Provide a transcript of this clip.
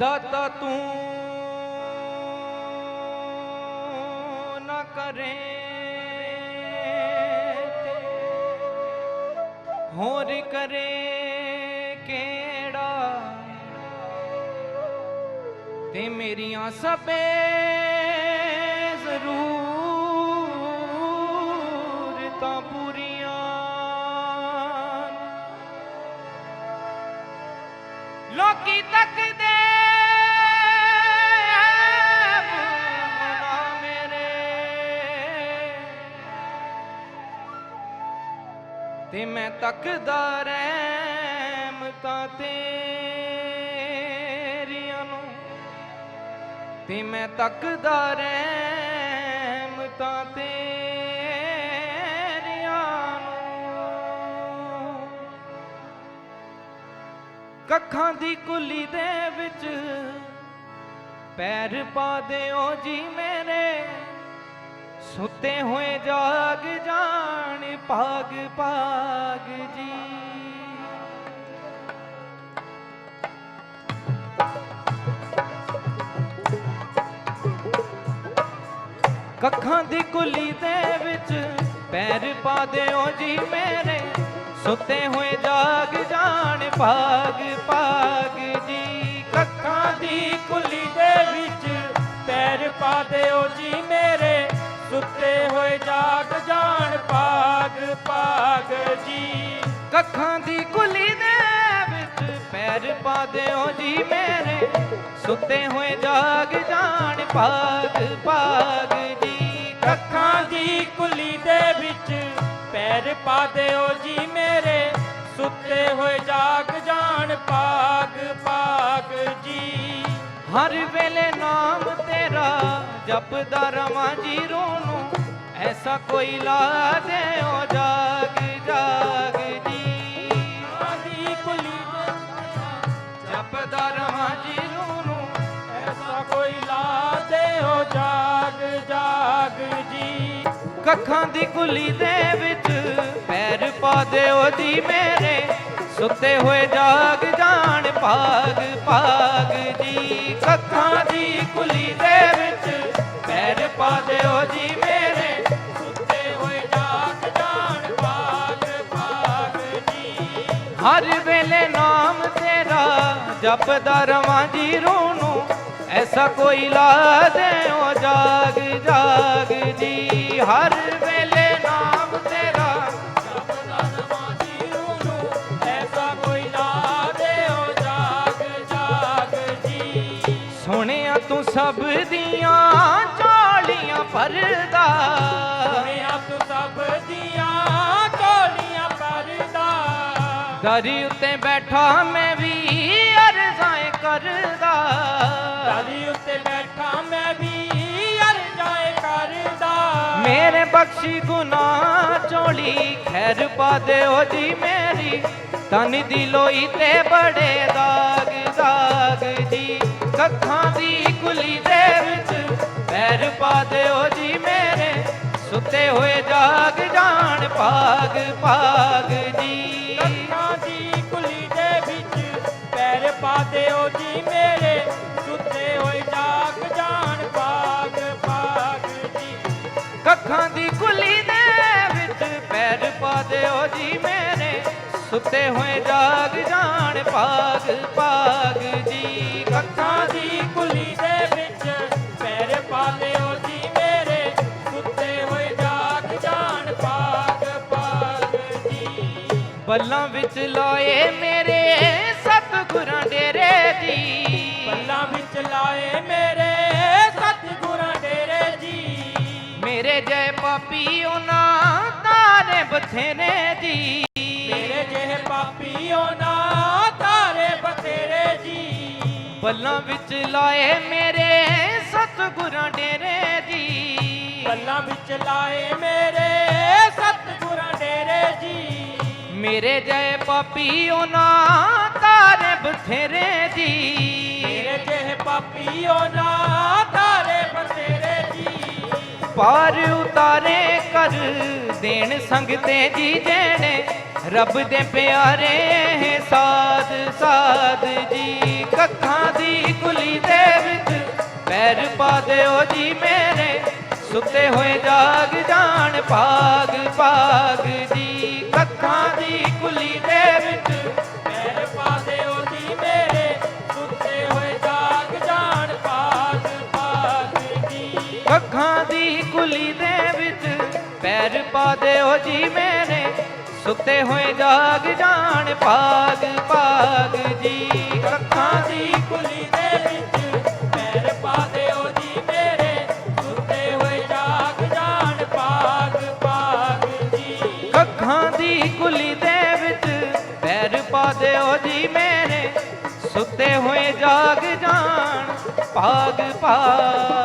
ਦਾਤਾ ਤੂੰ ਨਾ ਕਰੇ ਤੇ ਹੋਰ ਕਰੇ ਕਿਹੜਾ ਤੇ ਮੇਰੀਆਂ ਸਭੇ ਜ਼ਰੂਰਤਾਂ ਪੂਰੀਆਂ ਲੋਕੀ ਤੱਕਦੇ ਤੇ ਮੈਂ ਤੱਕਦਾ ਰਹਿਮਤਾਂ ਤੇਰੀਆਂ ਨੂੰ। ਤੇ ਮੈਂ ਤੱਕਦਾ ਰਹਿਮਤਾਂ ਤੇਰੀਆਂ ਨੂੰ। ਕੱਖਾਂ ਦੀ ਕੁੱਲੀ ਦੇ ਵਿੱਚ ਪੈਰ ਪਾ ਦਿਓ ਜੀ ਮੇਰੇ। ਸੁੱਤੇ ਹੋਏ ਜਾਗ ਜਾਣ, ਭਾਗ ਭਾਗ ਜੀ। ਕੱਖਾਂ ਦੀ ਕੁੱਲੀ ਦੇ ਵਿੱਚ ਪੈਰ ਪਾ ਦਿਓ ਜੀ ਮੇਰੇ। ਸੁੱਤੇ ਹੋਏ ਜਾਗ ਜਾਣ, ਭਾਗ ਭਾਗ ਜੀ। ਕੱਖਾਂ ਦੀ ਕੁੱਲੀ ਦੇ ਵਿੱਚ ਪੈਰ ਪਾ ਦਿਓ ਜੀ ਮੇਰੇ। ਸੁੱਤੇ ਹੋਏ ਜਾਗ ਜਾਣ ਭਾਗ ਭਾਗ ਜੀ। ਕੱਖਾਂ ਦੀ ਕੁੱਲੀ ਦੇ ਵਿੱਚ ਪੈਰ ਪਾ ਦਿਓ ਜੀ ਮੇਰੇ। ਸੁੱਤੇ ਹੋਏ ਜਾਗ ਜਾਣ ਭਾਗ ਭਾਗ ਜੀ। ਅੱਖਾਂ ਦੀ ਕੁੱਲੀ ਦੇ ਵਿੱਚ ਪੈਰ ਪਾ ਦਿਓ ਜੀ ਮੇਰੇ। ਸੁੱਤੇ ਹੋਏ ਜਾਗ ਜਾਣ ਭਾਗ ਭਾਗ ਜੀ। ਹਰ ਵੇਲੇ ਨਾਮ ਤੇਰਾ ਜਪਦਾ ਰਵਾਂ ਜੀ ਰੂਹ ਨੂੰ, ਐਸਾ ਕੋਈ ਲਾ ਦਿਓ ਜਾਗ ਜਾਗ ਜੀ। ਅੱਖਾਂ ਦੀ ਕੁੱਲੀ ਜਪਦਾ ਰਵਾਂ ਜੀ ਰੂਹ ਨੂੰ, ਐਸਾ ਕੋਈ ਲਾ ਦਿਓ ਜਾਗ ਜਾਗ ਜੀ। ਕੱਖਾਂ ਦੀ ਕੁਲੀ ਦੇ ਵਿੱਚ ਪੈਰ ਪਾ ਦਿਓ ਜੀ ਮੇਰੇ, ਸੁੱਤੇ ਹੋਏ ਜਾਗ ਜਾਣ ਭਾਗ ਭਾਗ ਜੀ। ਕੱਖਾਂ ਦੀ ਕੁਲੀ ਦੇ ਹਰ ਵੇਲੇ ਨਾਮ ਤੇਰਾ ਜਪਦਾ ਰਵਾਂ ਜੀ ਰੂਹ ਨੂੰ। ਐਸਾ ਕੋਈ ਲਾ ਦਿਓ ਜਾਗ ਜਾਗ ਜੀ। ਹਰ ਵੇਲੇ ਨਾਮ ਤੇਰਾ ਐਸਾ ਕੋਈ ਲਾ ਦੇਓ ਜਾਗ ਜਾਗ ਜੀ। ਸੁਣਿਆ ਤੂੰ ਸਭ ਦੀਆਂ ਚਾਲੀਆਂ ਭਰਦਾ ਦਰੀ ਉੱਤੇ ਬੈਠਾ ਮੈਂ ਵੀ ਅਰਜ਼ਾਂ ਕਰਦਾ। ਦਰੀ ਉੱਤੇ ਬੈਠਾ ਮੈਂ ਵੀ ਅਰਜ਼ਾਏ ਕਰਦਾ। ਮੇਰੇ ਬਖਸ਼ੀ ਗੁਨਾਹ ਚੋਲੀ ਖੈਰ ਪਾ ਦਿਓ ਜੀ ਮੇਰੀ। ਤਨ ਦੀ ਲੋਈ ਤੇ ਬੜੇ ਦਾਗ ਦਾਗ ਜੀ। ਕੱਖਾਂ ਦੀ ਕੁਲੀ ਦੇ ਵਿੱਚ ਪੈਰ ਪਾ ਦਿਓ ਜੀ ਮੇਰੇ। ਸੁੱਤੇ ਹੋਏ ਜਾਗ ਜਾਣ ਭਾਗ ਭਾਗ ਜੀ। ਪਾ ਜੀ ਮੇਰੇ ਸੁੱਤੇ ਹੋਏ ਜਾਗ ਜਾਣ ਭਾਗ ਭਾਗ ਜੀ। ਕੱਖਾਂ ਦੀ ਕੁਲੀ ਦੇ ਵਿੱਚ ਪੈਰ ਪਾ ਦਿਓ ਜੀ ਮੇਰੇ ਸੁੱਤੇ ਹੋਏ ਜਾਗ ਜਾਣ ਪਾਗ ਪਾਗ ਜੀ। ਅੱਖਾਂ ਦੀ ਕੁਲੀ ਦੇ ਵਿੱਚ ਪੈਰ ਪਾ ਲਿਓ ਜੀ ਮੇਰੇ ਸੁੱਤੇ ਹੋਏ ਜਾਗ ਜਾਣ ਪਾਗ ਪਾਗ ਜੀ। ਬੱਲਾਂ ਵਿੱਚ ਲਾਏ ਮੇਰੇ ਸਤਿਗੁਰਾਂ ਡੇਰੇ ਪਾਪੀ ਉਹਨਾਂ ਤਾਰੇ ਬਥੇਰੇ ਦੀ ਮੇਰੇ ਜਿਹੇ ਪਾਪੀ ਨਾ ਤਾਰੇ ਬਥੇਰੇ ਜੀ। ਬੱਲਾਂ ਵਿੱਚ ਲਾਏ ਮੇਰੇ ਸਤਿਗੁਰਾਂ ਡੇਰੇ ਦੀ ਬੱਲਾਂ ਵਿੱਚ ਲਾਏ ਮੇਰੇ ਸਤਿਗੁਰਾਂ ਡੇਰੇ ਜੀ। ਮੇਰੇ ਜੈ ਪਾਪੀ ਉਹਨਾਂ ਤਾਰੇ ਬਥੇਰੇ ਦੀ ਮੇਰੇ ਜਿਹੇ ਪਾਪੀ ਨਾ ਤਾਰੇ ਬਥੇਰੇ ਜੀ ਪਾਰ ਉਤਾਰੇ ਕਰ ਦੇਣ ਸੰਗਤੇ ਜੀ ਜਿਹੜੇ ਰੱਬ ਦੇ ਪਿਆਰੇ ਸਾਧ ਸਾਧ ਜੀ, ਕੱਖਾਂ ਦੀ ਕੁਲੀ ਦੇ ਵਿੱਚ ਪੈਰ ਪਾ ਦਿਓ ਜੀ ਮੇਰੇ। ਸੁੱਤੇ ਹੋਏ ਜਾਗ ਜਾਣ, ਭਾਗ ਭਾਗ ਜੀ, ਕੱਖਾਂ ਦੀ ਕੁਲੀ ਦੇ ਵਿੱਚ ਕੱਖਾਂ ਦੀ ਕੁਲੀ ਦੇ ਵਿੱਚ ਪੈਰ ਪਾ ਦਿਓ ਜੀ ਮੇਰੇ, ਸੁੱਤੇ ਹੋਏ ਜਾਗ ਜਾਣ ਪਾਗ ਪਾਗ ਜੀ। ਕੱਖਾਂ ਦੀ ਕੁਲੀ ਦੇ ਵਿੱਚ ਪੈਰ ਪਾ ਦਿਓ ਜੀ ਮੇਰੇ, ਸੁੱਤੇ ਹੋਏ ਜਾਗ ਜਾਣ ਪਾਗ ਪਾਗ ਜੀ। ਕੱਖਾਂ ਦੀ ਕੁਲੀ ਦੇ ਵਿੱਚ ਪੈਰ ਪਾ ਦਿਓ ਜੀ ਮੇਰੇ, ਸੁੱਤੇ ਹੋਏ ਜਾਗ ਜਾਣ ਪਾਗ ਭਾਗ